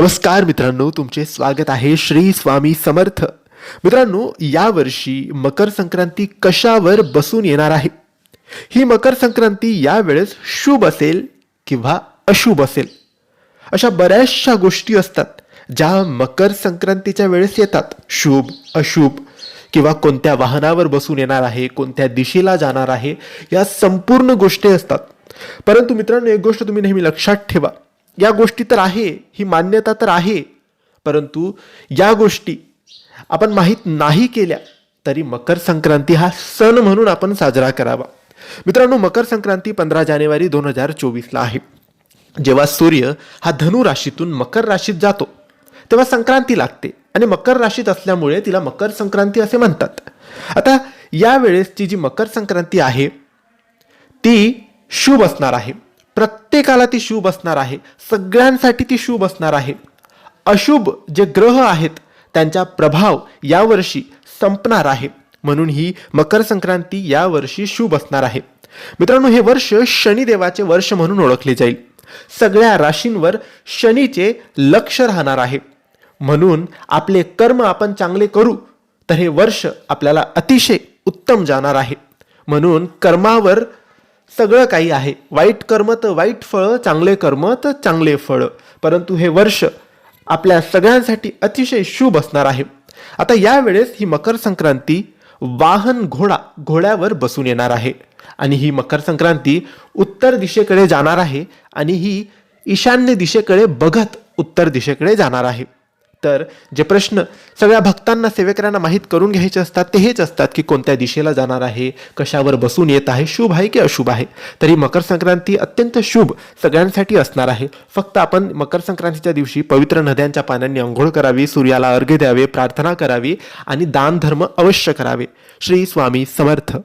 नमस्कार मित्रांनो तुमचे स्वागत आहे श्री स्वामी समर्थ. मित्रांनो यावर्षी मकर संक्रांती कशावर बसून येणार आहे? ही मकर संक्रांती यावेळेस शुभ असेल किंवा अशुभ असेल? अशा बऱ्याचशा गोष्टी असतात ज्या मकर संक्रांतीच्या वेळेस येतात. शुभ अशुभ किंवा कोणत्या वाहनावर बसून येणार आहे कोणत्या दिशेला जाणार आहे या संपूर्ण गोष्टी असतात. परंतु मित्रांनो एक गोष्ट तुम्ही नेहमी लक्षात ठेवा. या गोष्टी तर आहे ही मान्यता तर आहे परंतु या गोष्टी आपण माहीत नाही केल्या तरी मकर संक्रांती हा सण म्हणून आपण साजरा करावा. मित्रांनो मकर संक्रांती पंधरा जानेवारी दोन हजार चोवीसला आहे. जेव्हा सूर्य हा धनु राशीतून मकर राशीत जातो तेव्हा संक्रांती लागते आणि मकर राशीत असल्यामुळे तिला मकर संक्रांती असे म्हणतात. आता यावेळेसची जी मकर संक्रांती आहे ती शुभ असणार आहे. प्रत्येकाला ती शुभ असणार आहे. सगळ्यांसाठी ती शुभ असणार आहे. अशुभ जे ग्रह आहेत त्यांचा प्रभाव यावर्षी संपणार आहे. म्हणून ही मकर संक्रांती यावर्षी शुभ असणार आहे. मित्रांनो हे वर्ष शनिदेवाचे वर्ष म्हणून ओळखले जाईल. सगळ्या राशींवर शनीचे लक्ष राहणार आहे. म्हणून आपले कर्म आपण चांगले करू तर हे वर्ष आपल्याला अतिशय उत्तम जाणार आहे. म्हणून कर्मावर सगळं काही आहे. वाईट कर्म तर वाईट फळं चांगले कर्म तर चांगले फळं. परंतु हे वर्ष आपल्या सगळ्यांसाठी अतिशय शुभ असणार आहे. आता यावेळेस ही मकर संक्रांती वाहन घोडा घोड्यावर बसून येणार आहे. आणि ही मकर संक्रांती उत्तर दिशेकडे जाणार आहे आणि ही ईशान्य दिशेकडे बघत उत्तर दिशेकडे जाणार आहे. तर जे प्रश्न सगळ्या भक्तांना सेवेकऱ्यांना माहीत करून घ्यायचे असतात ते हेच असतात की कोणत्या दिशेला जाणार आहे कशावर बसून येत आहे शुभ आहे की अशुभ आहे. तरी मकर संक्रांती अत्यंत शुभ सगळ्यांसाठी असणार आहे. फक्त आपण मकर संक्रांतीच्या दिवशी पवित्र नद्यांच्या पाण्याने अंघोळ करावी सूर्याला अर्घ्य द्यावे प्रार्थना करावी आणि दान धर्म अवश्य करावे. श्री स्वामी समर्थ.